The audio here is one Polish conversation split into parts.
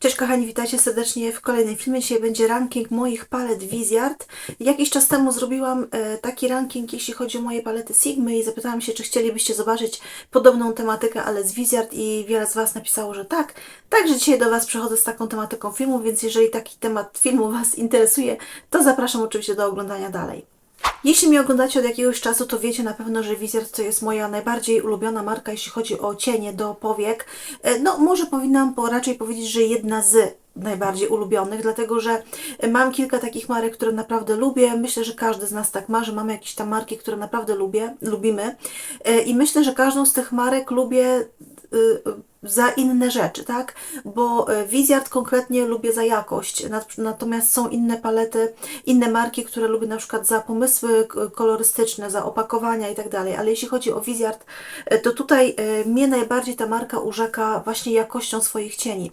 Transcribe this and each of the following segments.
Cześć kochani, witajcie serdecznie w kolejnym filmie. Dzisiaj będzie ranking moich palet Viziard. Jakiś czas temu zrobiłam e, taki ranking, jeśli chodzi o moje palety Sigmy i zapytałam się, czy chcielibyście zobaczyć podobną tematykę, ale z Viziard i wiele z Was napisało, że tak. Także dzisiaj do Was przychodzę z taką tematyką filmu, więc jeżeli taki temat filmu Was interesuje, to zapraszam oczywiście do oglądania dalej. Jeśli mnie oglądacie od jakiegoś czasu, to wiecie na pewno, że Wizard to jest moja najbardziej ulubiona marka, jeśli chodzi o cienie do powiek. E, No, może powinnam po, raczej powiedzieć, że jedna z najbardziej ulubionych, dlatego że mam kilka takich marek, które naprawdę lubię. Myślę, że każdy z nas tak ma, że mamy jakieś tam marki, które naprawdę lubię, lubimy. E, I myślę, że każdą z tych marek lubię y, za inne rzeczy, tak? Bo e, Wizard konkretnie lubię za jakość, nat- natomiast są inne palety, inne marki, które lubię na przykład za pomysły kolorystyczne, za opakowania i tak dalej, ale jeśli chodzi o Wizard, e, to tutaj e, mnie najbardziej ta marka urzeka właśnie jakością swoich cieni.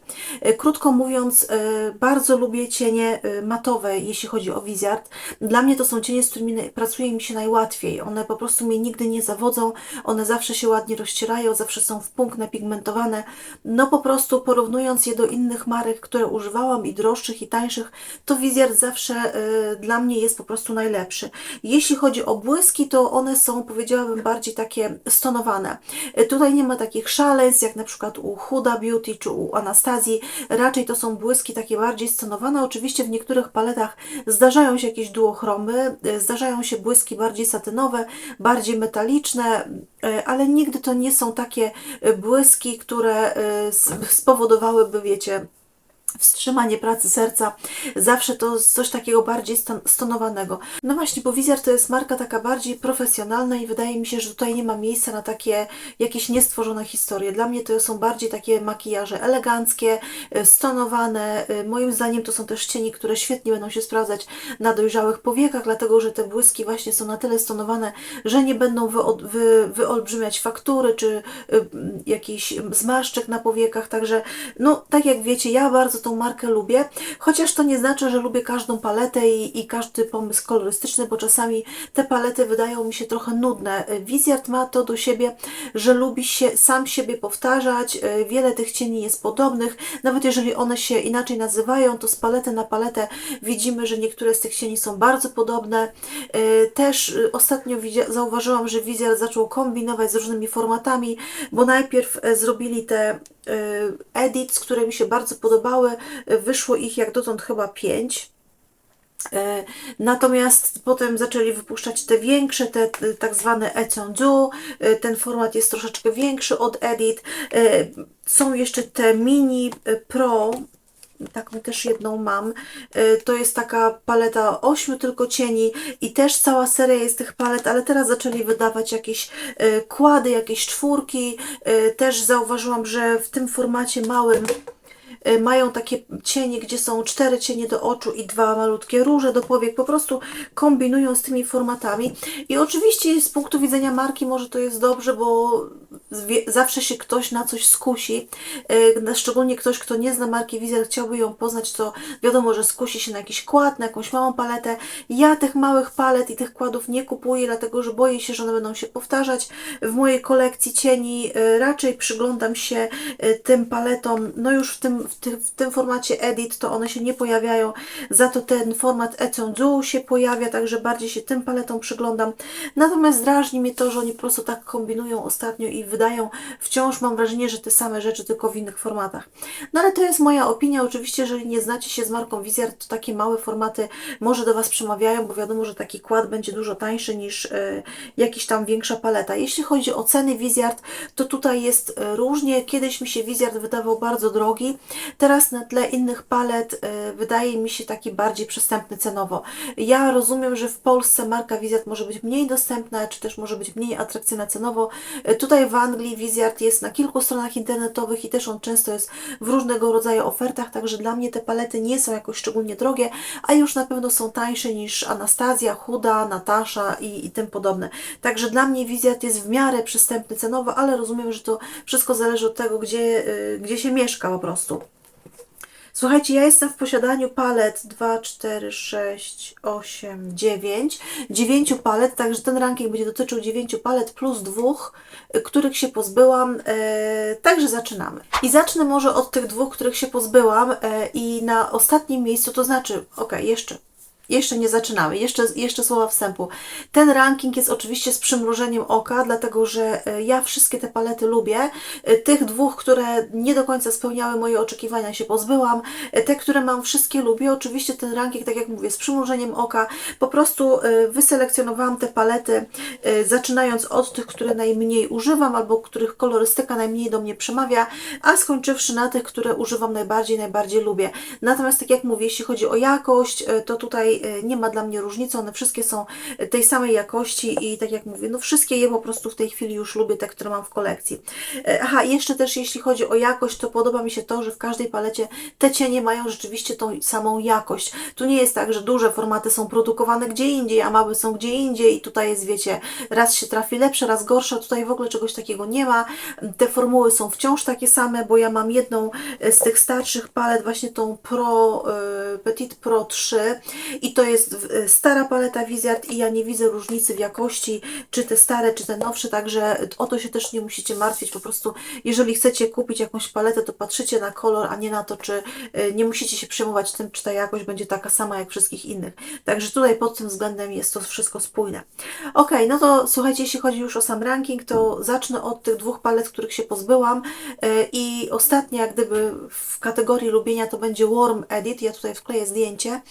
Krótko mówiąc, bardzo lubię cienie matowe, jeśli chodzi o Wizard. Dla mnie to są cienie, z którymi pracuje mi się najłatwiej. One po prostu mnie nigdy nie zawodzą, one zawsze się ładnie rozcierają, zawsze są w punkt napigmentowane. No po prostu porównując je do innych marek, które używałam i droższych i tańszych, to Wizard zawsze e, dla mnie jest po prostu najlepszy. Jeśli chodzi o błyski, to one są powiedziałabym bardziej takie stonowane. E, Tutaj nie ma takich szaleństw jak na przykład u Huda Beauty czy u Anastazji. Raczej to są błyski takie bardziej stonowane. Oczywiście w niektórych paletach zdarzają się jakieś duochromy, e, zdarzają się błyski bardziej satynowe, bardziej metaliczne, ale nigdy to nie są takie e, błyski, które e, spowodowałyby, wiecie, wstrzymanie pracy serca. Zawsze to coś takiego bardziej ston- stonowanego. No właśnie, bo Wizjar to jest marka taka bardziej profesjonalna i wydaje mi się, że tutaj nie ma miejsca na takie jakieś niestworzone historie. Dla mnie to są bardziej takie makijaże eleganckie, e, stonowane. E, Moim zdaniem to są też cieni, które świetnie będą się sprawdzać na dojrzałych powiekach, dlatego że te błyski właśnie są na tyle stonowane, że nie będą wy, wyolbrzymiać faktury czy m, jakichś zmarszczek na powiekach. Także, no, tak jak wiecie, ja bardzo tą markę lubię, chociaż to nie znaczy, że lubię każdą paletę i, i każdy pomysł kolorystyczny, bo czasami te palety wydają mi się trochę nudne. Wizjard ma to do siebie, że lubi się sam siebie powtarzać, y, wiele tych cieni jest podobnych, nawet jeżeli one się inaczej nazywają, to z palety na paletę widzimy, że niektóre z tych cieni są bardzo podobne. Y, Też y, ostatnio zauważyłam, że Wizjard zaczął kombinować z różnymi formatami, bo najpierw e, zrobili te edits, które mi się bardzo podobały. Y, Wyszło ich jak dotąd chyba pięć. E, Natomiast potem zaczęli wypuszczać te większe, te e, tak zwane Ecendu. Ten format jest troszeczkę większy od Edit. E, Są jeszcze te mini e, Pro. Taką też jedną mam. E, To jest taka paleta ośmiu tylko cieni i też cała seria jest tych palet, ale teraz zaczęli wydawać jakieś e, kłady, jakieś czwórki. E, Też zauważyłam, że w tym formacie małym y, mają takie cienie, gdzie są cztery cienie do oczu i dwa malutkie róże do powiek. Po prostu kombinują z tymi formatami. I oczywiście z punktu widzenia marki może to jest dobrze, bo zawsze się ktoś na coś skusi. Y, Szczególnie ktoś, kto nie zna marki Wizer, chciałby ją poznać, to wiadomo, że skusi się na jakiś kład, na jakąś małą paletę. Ja tych małych palet i tych kładów nie kupuję, dlatego że boję się, że one będą się powtarzać. W mojej kolekcji cieni y, raczej przyglądam się y, tym paletom, no już w tym, w, w tym formacie Edit to one się nie pojawiają, za to ten format Ecendu się pojawia, także bardziej się tym paletom przyglądam. Natomiast drażni mnie to, że oni po prostu tak kombinują ostatnio i wydają wciąż, mam wrażenie, że te same rzeczy, tylko w innych formatach. No ale to jest moja opinia, oczywiście, jeżeli nie znacie się z marką Wizard, to takie małe formaty może do Was przemawiają, bo wiadomo, że taki kład będzie dużo tańszy niż e, jakiś tam większa paleta. Jeśli chodzi o ceny Wizard, to tutaj jest e, różnie. Kiedyś mi się Wizard wydawał bardzo drogi, teraz na tle innych palet e, wydaje mi się taki bardziej przystępny cenowo. Ja rozumiem, że w Polsce marka Wizard może być mniej dostępna, czy też może być mniej atrakcyjna cenowo. E, Tutaj w Anglii Wizard jest na kilku stronach internetowych i też on często jest w różnego rodzaju ofertach, także dla mnie te palety nie są jakoś szczególnie drogie, a już na pewno są tańsze niż Anastazja, Huda, Natasza i, i tym podobne. Także dla mnie Wizard jest w miarę przystępny cenowo, ale rozumiem, że to wszystko zależy od tego, gdzie, y, gdzie się mieszka po prostu. Słuchajcie, ja jestem w posiadaniu palet 2, 4, 6, 8, 9. 9 palet, także ten ranking będzie dotyczył 9 palet plus dwóch, y, których się pozbyłam. E, także zaczynamy. I zacznę może od tych dwóch, których się pozbyłam e, i na ostatnim miejscu, to znaczy, ok, jeszcze jeszcze nie zaczynamy, jeszcze, jeszcze słowa wstępu. Ten ranking jest oczywiście z przymrużeniem oka, dlatego że e, ja wszystkie te palety lubię. E, Tych dwóch, które nie do końca spełniały moje oczekiwania, się pozbyłam. E, Te, które mam, wszystkie lubię. Oczywiście ten ranking, tak jak mówię, z przymrużeniem oka. Po prostu wyselekcjonowałam te palety, zaczynając od tych, które najmniej używam, albo których kolorystyka najmniej do mnie przemawia, a skończywszy na tych, które używam najbardziej, najbardziej lubię. Natomiast, tak jak mówię, jeśli chodzi o jakość, to tutaj nie ma dla mnie różnicy, one wszystkie są tej samej jakości i tak jak mówię, no wszystkie je po prostu w tej chwili już lubię, te, które mam w kolekcji. Aha, jeszcze też jeśli chodzi o jakość, to podoba mi się to, że w każdej palecie te cienie mają rzeczywiście tą samą jakość. Tu nie jest tak, że duże formaty są produkowane gdzie indziej, a małe są gdzie indziej i tutaj jest, wiecie, raz się trafi lepsze, raz gorsze, tutaj w ogóle czegoś takiego nie ma. Te formuły są wciąż takie same, bo ja mam jedną z tych starszych palet, właśnie tą Pro, Petit Pro 3 i to jest stara paleta Wizard i ja nie widzę różnicy w jakości, czy te stare, czy te nowsze, także o to się też nie musicie martwić, po prostu jeżeli chcecie kupić jakąś paletę, to patrzycie na kolor, a nie na to, czy nie musicie się przejmować tym, czy ta jakość będzie taka sama jak wszystkich innych. Także tutaj pod tym względem jest to wszystko spójne. Ok, no to słuchajcie, jeśli chodzi już o sam ranking, to zacznę od tych dwóch palet, których się pozbyłam i ostatnia, jak gdyby w kategorii lubienia to będzie Warm Edit, ja tutaj wkleję zdjęcie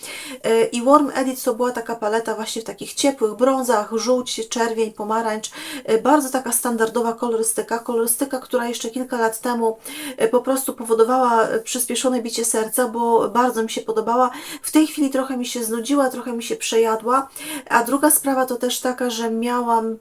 i Warm Edit to była taka paleta właśnie w takich ciepłych brązach, żółć, czerwień, pomarańcz. Bardzo taka standardowa kolorystyka. Kolorystyka, która jeszcze kilka lat temu po prostu powodowała przyspieszone bicie serca, bo bardzo mi się podobała. W tej chwili trochę mi się znudziła, trochę mi się przejadła. A druga sprawa to też taka, że miałam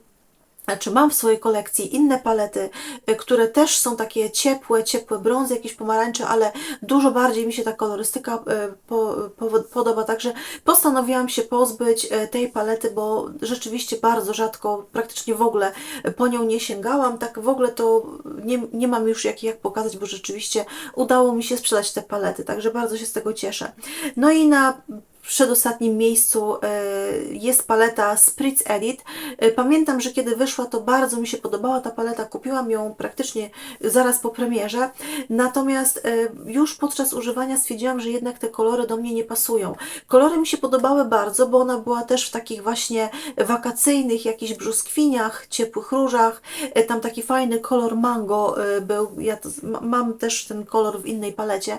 znaczy mam w swojej kolekcji inne palety, y, które też są takie ciepłe, ciepłe brązy, jakieś pomarańcze, ale dużo bardziej mi się ta kolorystyka y, po, po, podoba, także postanowiłam się pozbyć y, tej palety, bo rzeczywiście bardzo rzadko, praktycznie w ogóle po nią nie sięgałam, tak w ogóle to nie, nie mam już jak, jak pokazać, bo rzeczywiście udało mi się sprzedać te palety, także bardzo się z tego cieszę. No i na przedostatnim miejscu e, jest paleta Spritz Edit. E, pamiętam, że kiedy wyszła, to bardzo mi się podobała ta paleta. Kupiłam ją praktycznie zaraz po premierze. Natomiast e, już podczas używania stwierdziłam, że jednak te kolory do mnie nie pasują. Kolory mi się podobały bardzo, bo ona była też w takich właśnie wakacyjnych jakichś brzuskwiniach, ciepłych różach. Tam taki fajny kolor mango był. Ja mam też ten kolor w innej palecie.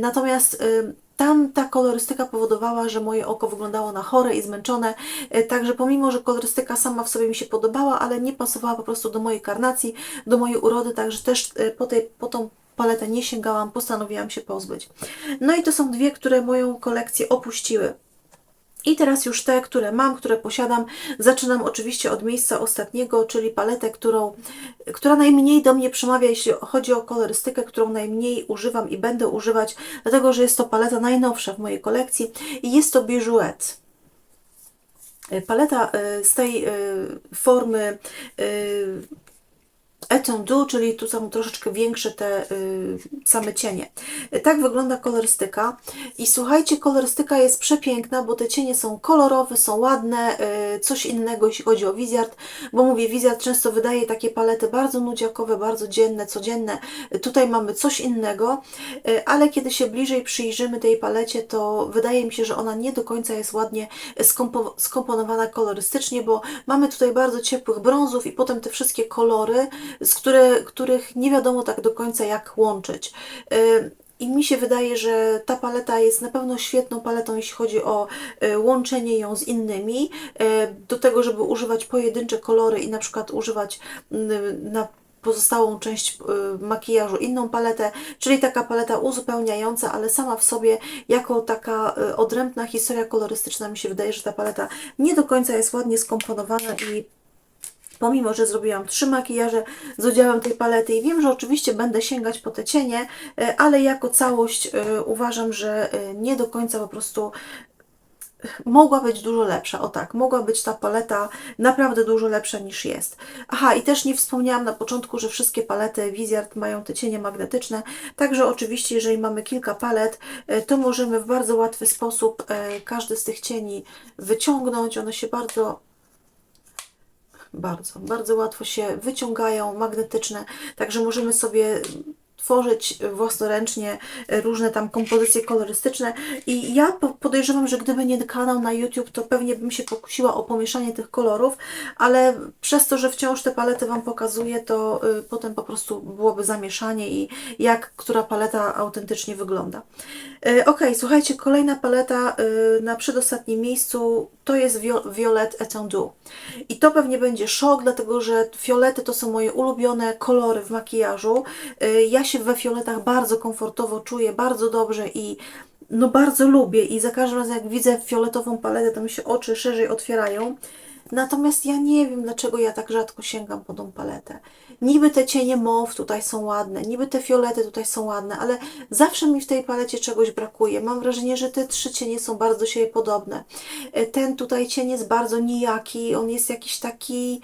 Natomiast tam ta kolorystyka powodowała, że moje oko wyglądało na chore i zmęczone, e, także pomimo, że kolorystyka sama w sobie mi się podobała, ale nie pasowała po prostu do mojej karnacji, do mojej urody, także też e, po, tej, po tą paletę nie sięgałam, postanowiłam się pozbyć. No i to są dwie, które moją kolekcję opuściły. I teraz już te, które mam, które posiadam, zaczynam oczywiście od miejsca ostatniego, czyli paletę, którą, która najmniej do mnie przemawia, jeśli chodzi o kolorystykę, którą najmniej używam i będę używać, dlatego że jest to paleta najnowsza w mojej kolekcji i jest to Bijouette. Paleta y, z tej y, formy y, etendu, czyli tu są troszeczkę większe te y, same cienie. Tak wygląda kolorystyka i słuchajcie, kolorystyka jest przepiękna, bo te cienie są kolorowe, są ładne, y, coś innego jeśli chodzi o wizjard, bo mówię, wizjard często wydaje takie palety bardzo nudziakowe, bardzo dzienne, codzienne. Tutaj mamy coś innego, y, ale kiedy się bliżej przyjrzymy tej palecie, to wydaje mi się, że ona nie do końca jest ładnie skompo skomponowana kolorystycznie, bo mamy tutaj bardzo ciepłych brązów i potem te wszystkie kolory, z które, których nie wiadomo tak do końca jak łączyć. I mi się wydaje, że ta paleta jest na pewno świetną paletą, jeśli chodzi o y, łączenie ją z innymi, y, do tego, żeby używać pojedyncze kolory i na przykład używać na pozostałą część y, makijażu inną paletę, czyli taka paleta uzupełniająca, ale sama w sobie jako taka odrębna historia kolorystyczna mi się wydaje, że ta paleta nie do końca jest ładnie skomponowana i pomimo, że zrobiłam trzy makijaże z udziałem tej palety i wiem, że oczywiście będę sięgać po te cienie, e, ale jako całość e, uważam, że e, nie do końca po prostu mogła być dużo lepsza. O tak, mogła być ta paleta naprawdę dużo lepsza niż jest. Aha, i też nie wspomniałam na początku, że wszystkie palety Wizard mają te cienie magnetyczne, także oczywiście, jeżeli mamy kilka palet, to możemy w bardzo łatwy sposób każdy z tych cieni wyciągnąć. One się bardzo bardzo, bardzo łatwo się wyciągają, magnetyczne, także możemy sobie tworzyć własnoręcznie różne tam kompozycje kolorystyczne i ja po- podejrzewam, że gdyby nie kanał na YouTube, to pewnie bym się pokusiła o pomieszanie tych kolorów, ale przez to, że wciąż te palety Wam pokazuję, to y, potem po prostu byłoby zamieszanie i jak która paleta autentycznie wygląda. Y, Ok, słuchajcie, kolejna paleta y, na przedostatnim miejscu to jest Vio- Violet Etendu. I to pewnie będzie szok, dlatego że fiolety to są moje ulubione kolory w makijażu. Y, Ja się we fioletach bardzo komfortowo czuję, bardzo dobrze i no bardzo lubię i za każdym razem jak widzę fioletową paletę, to mi się oczy szerzej otwierają. Natomiast ja nie wiem, dlaczego ja tak rzadko sięgam po tą paletę. Niby te cienie mauve tutaj są ładne, niby te fiolety tutaj są ładne, ale zawsze mi w tej palecie czegoś brakuje. Mam wrażenie, że te trzy cienie są bardzo siebie podobne. E, Ten tutaj cień jest bardzo nijaki, on jest jakiś taki...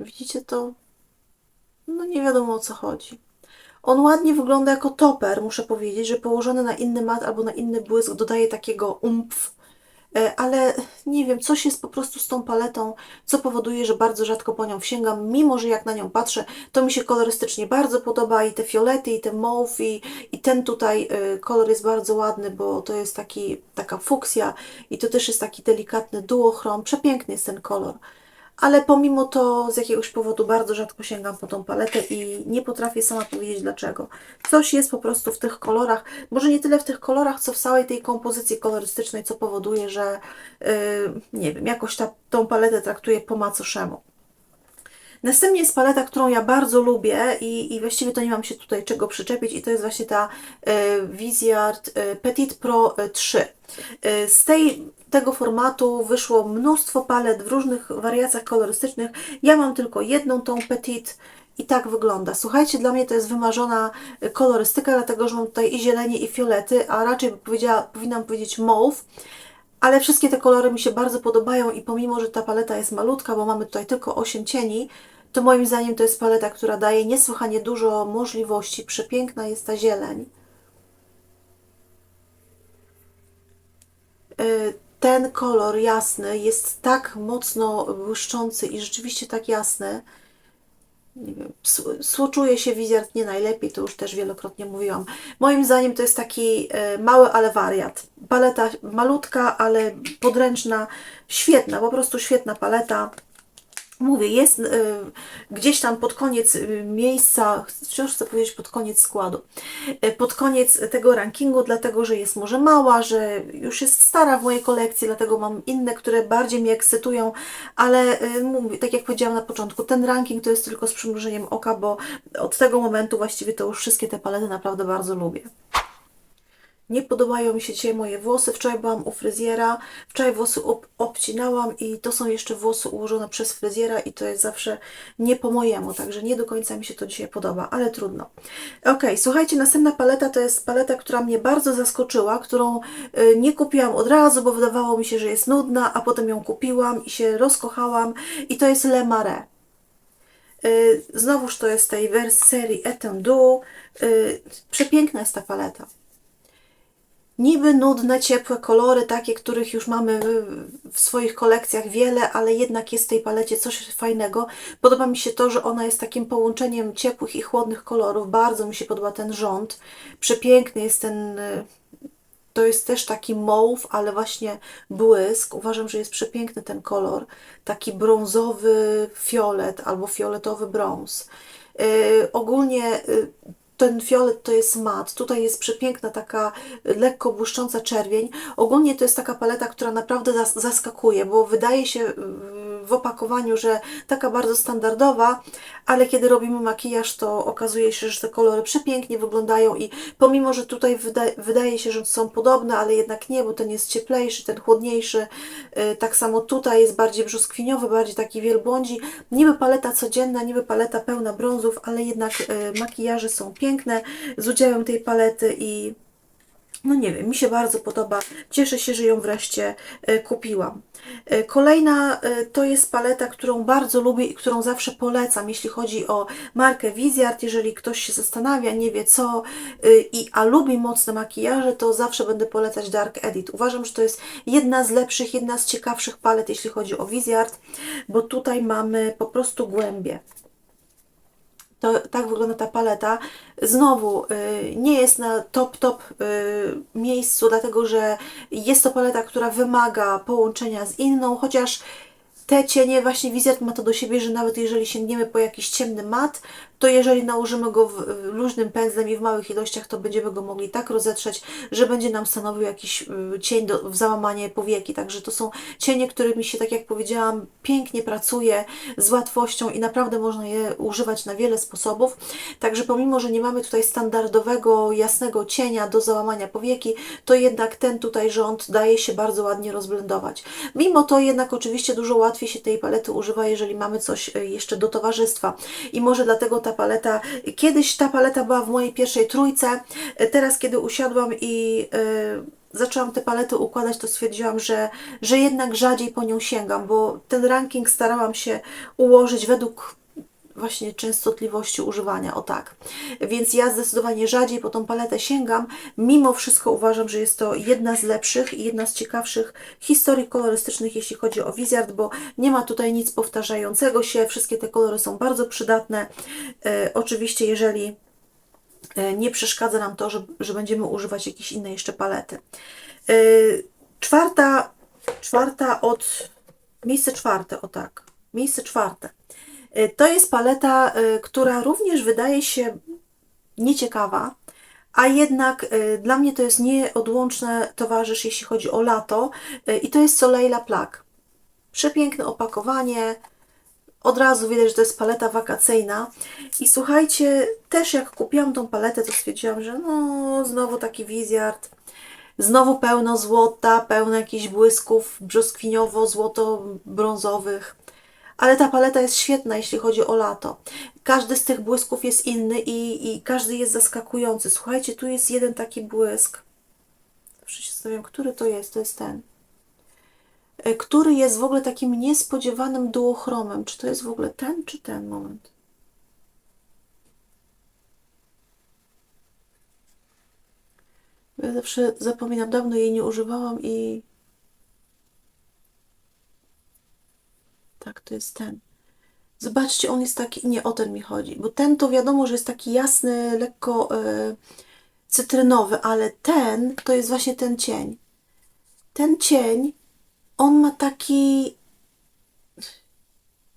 Widzicie to? No nie wiadomo o co chodzi. On ładnie wygląda jako toper, muszę powiedzieć, że położony na inny mat albo na inny błysk dodaje takiego umpf, E, ale nie wiem, coś jest po prostu z tą paletą, co powoduje, że bardzo rzadko po nią sięgam, mimo że jak na nią patrzę, to mi się kolorystycznie bardzo podoba i te fiolety, i te mauve, i, i ten tutaj y, kolor jest bardzo ładny, bo to jest taki, taka fuksja i to też jest taki delikatny duochrom, przepiękny jest ten kolor ale pomimo to z jakiegoś powodu bardzo rzadko sięgam po tą paletę i nie potrafię sama powiedzieć dlaczego. Coś jest po prostu w tych kolorach, może nie tyle w tych kolorach, co w całej tej kompozycji kolorystycznej, co powoduje, że yy, nie wiem, jakoś ta, tą paletę traktuję po macoszemu. Następnie jest paleta, którą ja bardzo lubię i, i właściwie to nie mam się tutaj czego przyczepić i to jest właśnie ta e, Viseart e, Petit Pro e, 3. E, z tej, tego formatu wyszło mnóstwo palet w różnych wariacjach kolorystycznych. Ja mam tylko jedną tą Petit i tak wygląda. Słuchajcie, dla mnie to jest wymarzona e, kolorystyka, dlatego że mam tutaj i zielenie i fiolety, a raczej powiedziała, powinnam powiedzieć mauve. Ale wszystkie te kolory mi się bardzo podobają i pomimo, że ta paleta jest malutka, bo mamy tutaj tylko 8 cieni, to moim zdaniem to jest paleta, która daje niesłychanie dużo możliwości. Przepiękna jest ta zieleń. Ten kolor jasny jest tak mocno błyszczący i rzeczywiście tak jasny. Nie wiem, s- słuczuje się Wizard nie najlepiej, to już też wielokrotnie mówiłam. Moim zdaniem to jest taki e, mały, ale wariat. Paleta malutka, ale podręczna, świetna, po prostu świetna paleta. Mówię, jest y, gdzieś tam pod koniec y, miejsca, wciąż chcę powiedzieć pod koniec składu, y, pod koniec tego rankingu, dlatego że jest może mała, że już jest stara w mojej kolekcji, dlatego mam inne, które bardziej mnie ekscytują, ale y, mówię, tak jak powiedziałam na początku, ten ranking to jest tylko z przymrużeniem oka, bo od tego momentu właściwie to już wszystkie te palety naprawdę bardzo lubię. Nie podobają mi się dzisiaj moje włosy. Wczoraj byłam u fryzjera, wczoraj włosy ob obcinałam i to są jeszcze włosy ułożone przez fryzjera i to jest zawsze nie po mojemu, także nie do końca mi się to dzisiaj podoba, ale trudno. Ok, słuchajcie, następna paleta to jest paleta, która mnie bardzo zaskoczyła, którą y, nie kupiłam od razu, bo wydawało mi się, że jest nudna, a potem ją kupiłam i się rozkochałam i to jest Le Marais. Y, Znowuż to jest tej wersji serii Etendu. Y, Przepiękna jest ta paleta niby nudne, ciepłe kolory, takie, których już mamy w- swoich kolekcjach wiele, ale jednak jest w tej palecie coś fajnego. Podoba mi się to, że ona jest takim połączeniem ciepłych i chłodnych kolorów. Bardzo mi się podoba ten rząd. Przepiękny jest ten. y, To jest też taki mauve, ale właśnie błysk. Uważam, że jest przepiękny ten kolor. Taki brązowy fiolet albo fioletowy brąz. Yy, ogólnie yy, ten fiolet to jest mat. Tutaj jest przepiękna taka lekko błyszcząca czerwień. Ogólnie to jest taka paleta, która naprawdę zas- zaskakuje, bo wydaje się yy, w opakowaniu, że taka bardzo standardowa, ale kiedy robimy makijaż, to okazuje się, że te kolory przepięknie wyglądają i pomimo, że tutaj wyda wydaje się, że są podobne, ale jednak nie, bo ten jest cieplejszy, ten chłodniejszy, yy, tak samo tutaj jest bardziej brzoskwiniowy, bardziej taki wielbłądzi, niby paleta codzienna, niby paleta pełna brązów, ale jednak yy, makijaże są piękne z udziałem tej palety i no nie wiem, mi się bardzo podoba. Cieszę się, że ją wreszcie e, kupiłam. E, Kolejna e, to jest paleta, którą bardzo lubię i którą zawsze polecam, jeśli chodzi o markę Viziart. Jeżeli ktoś się zastanawia, nie wie co, i, a lubi mocne makijaże, to zawsze będę polecać Dark Edit. Uważam, że to jest jedna z lepszych, jedna z ciekawszych palet, jeśli chodzi o Viziart, bo tutaj mamy po prostu głębie. To, tak wygląda ta paleta. Znowu y, nie jest na top, top y, miejscu, dlatego że jest to paleta, która wymaga połączenia z inną, chociaż te cienie, właśnie Wizard ma to do siebie, że nawet jeżeli sięgniemy po jakiś ciemny mat, to jeżeli nałożymy go w luźnym pędzlem i w małych ilościach, to będziemy go mogli tak rozetrzeć, że będzie nam stanowił jakiś y, cień do, w załamanie powieki. Także to są cienie, którymi się, tak jak powiedziałam, pięknie pracuje, z łatwością i naprawdę można je używać na wiele sposobów. Także pomimo, że nie mamy tutaj standardowego, jasnego cienia do załamania powieki, to jednak ten tutaj rząd daje się bardzo ładnie rozblendować. Mimo to jednak oczywiście dużo łatwiej się tej palety używa, jeżeli mamy coś y, jeszcze do towarzystwa. I może dlatego ta paleta, kiedyś ta paleta była w mojej pierwszej trójce, teraz kiedy usiadłam i yy, zaczęłam te palety układać, to stwierdziłam, że, że jednak rzadziej po nią sięgam, bo ten ranking starałam się ułożyć według właśnie częstotliwości używania, o tak. Więc ja zdecydowanie rzadziej po tą paletę sięgam. Mimo wszystko uważam, że jest to jedna z lepszych i jedna z ciekawszych historii kolorystycznych, jeśli chodzi o Wizard, bo nie ma tutaj nic powtarzającego się. Wszystkie te kolory są bardzo przydatne. E, oczywiście, jeżeli e, nie przeszkadza nam to, że, że będziemy używać jakiejś innej jeszcze palety. E, czwarta, czwarta od, miejsce czwarte, o tak, miejsce czwarte. E, To jest paleta, e, która również wydaje się nieciekawa, a jednak e, dla mnie to jest nieodłączny towarzysz, jeśli chodzi o lato, i to jest Soleila Plaque. Przepiękne opakowanie, od razu widać, że to jest paleta wakacyjna. I słuchajcie, też jak kupiłam tą paletę, to stwierdziłam, że no, znowu taki wizjard. Znowu pełno złota, pełno jakichś błysków brzoskwiniowo-złoto-brązowych. Ale ta paleta jest świetna, jeśli chodzi o lato. Każdy z tych błysków jest inny i, i każdy jest zaskakujący. Słuchajcie, tu jest jeden taki błysk. Zawsze się zastanawiam, który to jest. To jest ten. E, Który jest w ogóle takim niespodziewanym duochromem. Czy to jest w ogóle ten, czy ten moment? Ja zawsze zapominam, dawno jej nie używałam i Tak, to jest ten. Zobaczcie, on jest taki, nie o ten mi chodzi, bo ten to wiadomo, że jest taki jasny, lekko e, cytrynowy, ale ten to jest właśnie ten cień. Ten cień, on ma taki.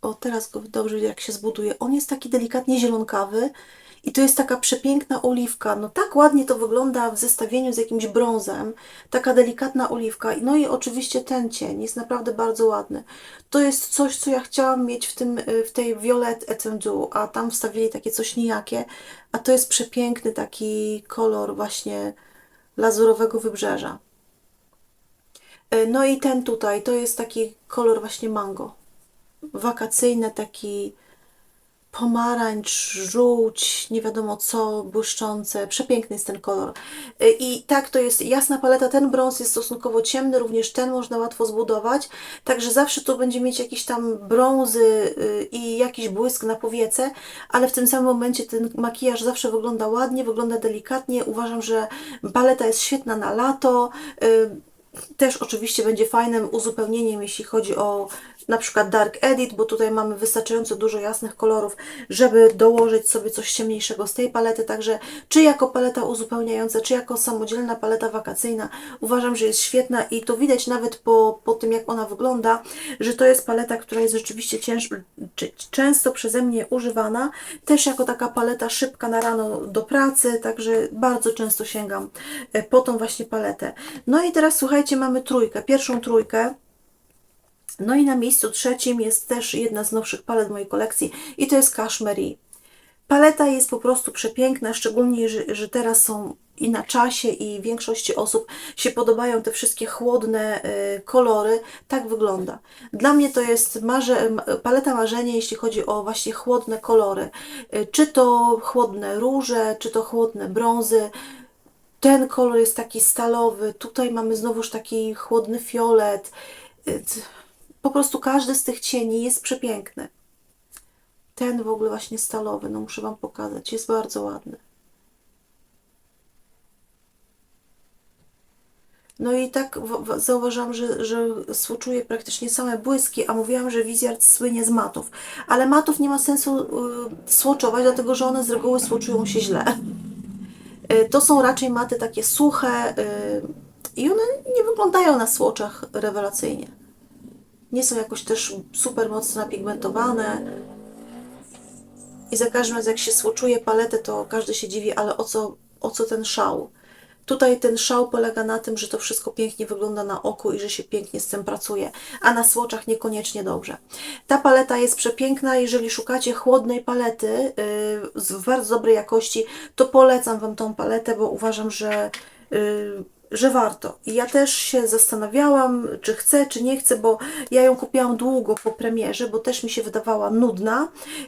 O, teraz go dobrze widzę, jak się zbuduje. On jest taki delikatnie zielonkawy i to jest taka przepiękna oliwka. No tak ładnie to wygląda w zestawieniu z jakimś brązem. Taka delikatna oliwka. No i oczywiście ten cień jest naprawdę bardzo ładny. To jest coś, co ja chciałam mieć w, tym, y, w tej Violet Etendu, a tam wstawili takie coś nijakie. A to jest przepiękny taki kolor właśnie lazurowego wybrzeża. Y, No i ten tutaj, to jest taki kolor właśnie mango. Wakacyjny, taki pomarańcz, żółć, nie wiadomo co, błyszczące. Przepiękny jest ten kolor. Y, I tak, to jest jasna paleta. Ten brąz jest stosunkowo ciemny, również ten można łatwo zbudować. Także zawsze tu będzie mieć jakieś tam brązy y, i jakiś błysk na powiece, ale w tym samym momencie ten makijaż zawsze wygląda ładnie, wygląda delikatnie. Uważam, że paleta jest świetna na lato. Y, Też oczywiście będzie fajnym uzupełnieniem, jeśli chodzi o na przykład Dark Edit, bo tutaj mamy wystarczająco dużo jasnych kolorów, żeby dołożyć sobie coś ciemniejszego z tej palety. Także czy jako paleta uzupełniająca, czy jako samodzielna paleta wakacyjna, uważam, że jest świetna i to widać nawet po, po tym, jak ona wygląda, że to jest paleta, która jest rzeczywiście cięż, często przeze mnie używana. Też jako taka paleta szybka na rano do pracy, także bardzo często sięgam e, po tą właśnie paletę. No i teraz słuchajcie, mamy trójkę, pierwszą trójkę. No i na miejscu trzecim jest też jedna z nowszych palet mojej kolekcji i to jest Cashmere. Paleta jest po prostu przepiękna, szczególnie, że, że teraz są i na czasie, i większości osób się podobają te wszystkie chłodne y, kolory. Tak wygląda. Dla mnie to jest marze, paleta marzenia, jeśli chodzi o właśnie chłodne kolory. Y, Czy to chłodne róże, czy to chłodne brązy. Ten kolor jest taki stalowy, tutaj mamy znowuż taki chłodny fiolet. Po prostu każdy z tych cieni jest przepiękny. Ten w ogóle właśnie stalowy, no muszę Wam pokazać, jest bardzo ładny. No i tak zauważyłam, że, że swatchuję praktycznie same błyski, a mówiłam, że Wizard słynie z matów. Ale matów nie ma sensu y, swatchować, dlatego że one z reguły swatchują się źle. Y, To są raczej maty takie suche y, i one nie wyglądają na słoczach rewelacyjnie. Nie są jakoś też super mocno napigmentowane. I za każdym razem jak się swatchuje paletę, to każdy się dziwi, ale o co, o co ten szał? Tutaj ten szał polega na tym, że to wszystko pięknie wygląda na oku i że się pięknie z tym pracuje, a na słoczach niekoniecznie dobrze. Ta paleta jest przepiękna, jeżeli szukacie chłodnej palety yy, z bardzo dobrej jakości, to polecam Wam tą paletę, bo uważam, że yy, że warto. I ja też się zastanawiałam, czy chcę, czy nie chcę, bo ja ją kupiłam długo po premierze, bo też mi się wydawała nudna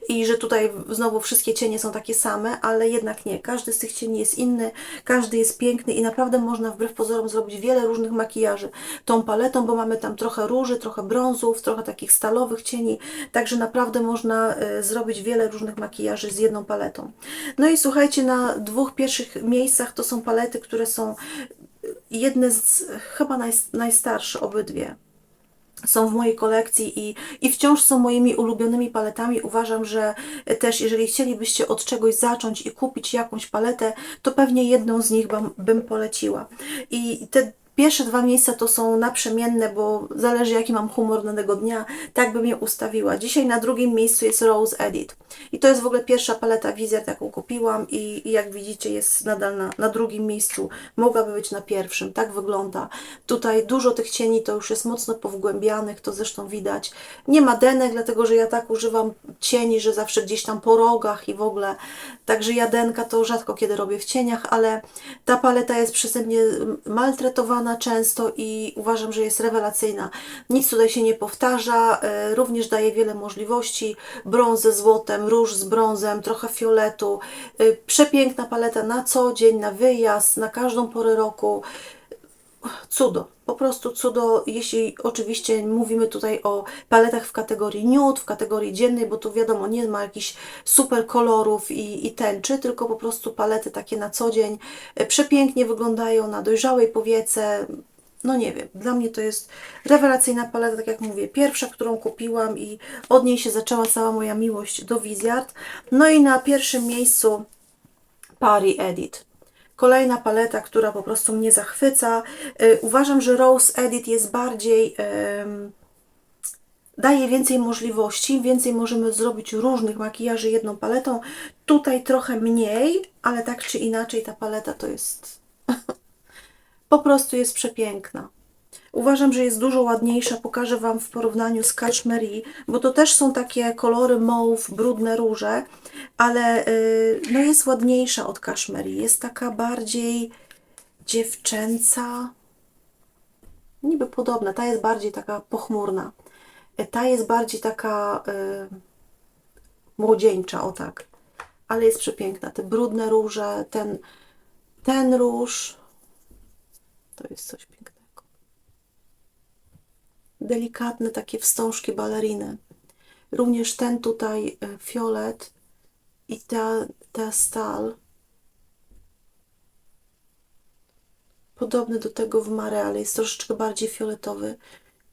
i że tutaj znowu wszystkie cienie są takie same, ale jednak nie. Każdy z tych cieni jest inny, każdy jest piękny i naprawdę można wbrew pozorom zrobić wiele różnych makijaży tą paletą, bo mamy tam trochę róży, trochę brązów, trochę takich stalowych cieni, także naprawdę można y, zrobić wiele różnych makijaży z jedną paletą. No i słuchajcie, na dwóch pierwszych miejscach to są palety, które są jedne z chyba naj, najstarsze obydwie są w mojej kolekcji i, i wciąż są moimi ulubionymi paletami. Uważam, że też jeżeli chcielibyście od czegoś zacząć i kupić jakąś paletę, to pewnie jedną z nich bym, bym poleciła. I te pierwsze dwa miejsca to są naprzemienne, bo zależy jaki mam humor danego dnia, tak bym je ustawiła. Dzisiaj na drugim miejscu jest Rose Edit. I to jest w ogóle pierwsza paleta Wizard, jaką kupiłam i, i jak widzicie jest nadal na, na drugim miejscu. Mogłaby być na pierwszym, tak wygląda. Tutaj dużo tych cieni to już jest mocno powgłębianych, to zresztą widać. Nie ma denek, dlatego że ja tak używam cieni, że zawsze gdzieś tam po rogach i w ogóle. Także ja denka to rzadko kiedy robię w cieniach, ale ta paleta jest przeze mnie maltretowana często i uważam, że jest rewelacyjna. Nic tutaj się nie powtarza, e, również daje wiele możliwości. Brąz ze złotem, róż z brązem, trochę fioletu. E, Przepiękna paleta na co dzień, na wyjazd, na każdą porę roku cudo, po prostu cudo, jeśli oczywiście mówimy tutaj o paletach w kategorii nude, w kategorii dziennej, bo tu wiadomo, nie ma jakichś super kolorów i, i tęczy, tylko po prostu palety takie na co dzień, e, przepięknie wyglądają na dojrzałej powiece, no nie wiem, dla mnie to jest rewelacyjna paleta, tak jak mówię, pierwsza, którą kupiłam i od niej się zaczęła cała moja miłość do Wizard. No i na pierwszym miejscu Pari Edit. Kolejna paleta, która po prostu mnie zachwyca. Y, Uważam, że Rose Edit jest bardziej. daje więcej możliwości, więcej możemy zrobić różnych makijaży jedną paletą. Tutaj trochę mniej, ale tak czy inaczej ta paleta to jest. po prostu jest przepiękna. Uważam, że jest dużo ładniejsza. Pokażę Wam w porównaniu z Cashmere, bo to też są takie kolory mauve, brudne róże, ale y, no jest ładniejsza od Cashmere. Jest taka bardziej dziewczęca. Niby podobna. Ta jest bardziej taka pochmurna. Y, Ta jest bardziej taka y, młodzieńcza, o tak. Ale jest przepiękna. Te brudne róże, ten, ten róż. To jest coś pięknego delikatne takie wstążki baleriny. Również ten tutaj e, fiolet i ta, ta stal. Podobny do tego w Mare, ale jest troszeczkę bardziej fioletowy.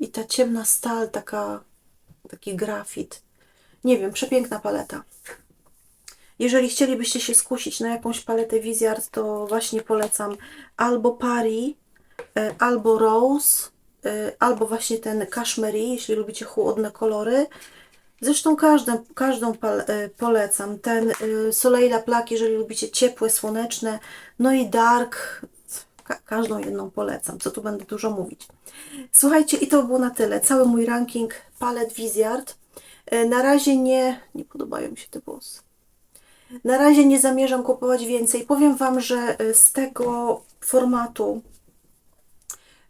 I ta ciemna stal, taka, taki grafit. Nie wiem, przepiękna paleta. Jeżeli chcielibyście się skusić na jakąś paletę Wizard, to właśnie polecam albo Pari, e, albo Rose, albo właśnie ten Cashmere, jeśli lubicie chłodne kolory. Zresztą każdą, każdą y, polecam. Ten y, Soleil La Plaque, jeżeli lubicie ciepłe, słoneczne. No i Dark. Ka- każdą jedną polecam, co tu będę dużo mówić. Słuchajcie, i to było na tyle. Cały mój ranking palet Viziard. E, Na razie nie, nie podobają mi się te włosy. Na razie nie zamierzam kupować więcej. Powiem Wam, że e, z tego formatu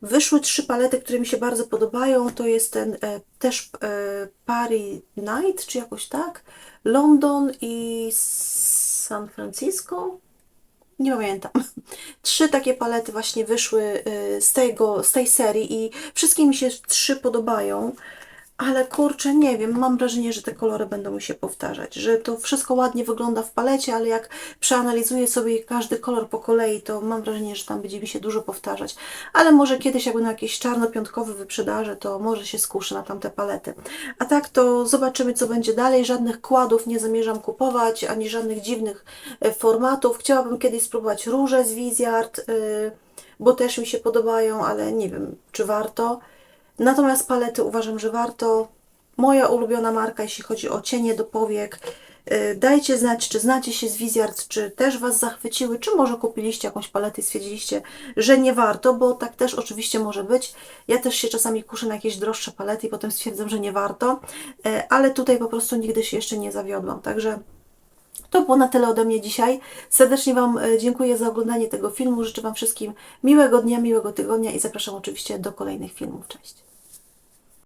wyszły trzy palety, które mi się bardzo podobają. To jest ten e, też e, Paris Night, czy jakoś tak, London i San Francisco. Nie pamiętam. Trzy takie palety właśnie wyszły y, z, tego, z tej serii i wszystkie mi się trzy podobają, ale kurczę, nie wiem, mam wrażenie, że te kolory będą mi się powtarzać, że to wszystko ładnie wygląda w palecie, ale jak przeanalizuję sobie każdy kolor po kolei, to mam wrażenie, że tam będzie mi się dużo powtarzać. Ale może kiedyś, jak będą jakieś czarno-piątkowe wyprzedaże, to może się skuszę na tamte palety. A tak to zobaczymy, co będzie dalej. Żadnych kładów nie zamierzam kupować, ani żadnych dziwnych e, formatów. Chciałabym kiedyś spróbować róże z Viziard, y, bo też mi się podobają, ale nie wiem, czy warto. Natomiast palety uważam, że warto. Moja ulubiona marka, jeśli chodzi o cienie do powiek. Y, Dajcie znać, czy znacie się z Viziard, czy też Was zachwyciły, czy może kupiliście jakąś paletę i stwierdziliście, że nie warto, bo tak też oczywiście może być. Ja też się czasami kuszę na jakieś droższe palety i potem stwierdzam, że nie warto, Y, ale tutaj po prostu nigdy się jeszcze nie zawiodłam. Także to było na tyle ode mnie dzisiaj. Serdecznie Wam e, dziękuję za oglądanie tego filmu. Życzę Wam wszystkim miłego dnia, miłego tygodnia i zapraszam oczywiście do kolejnych filmów. Cześć.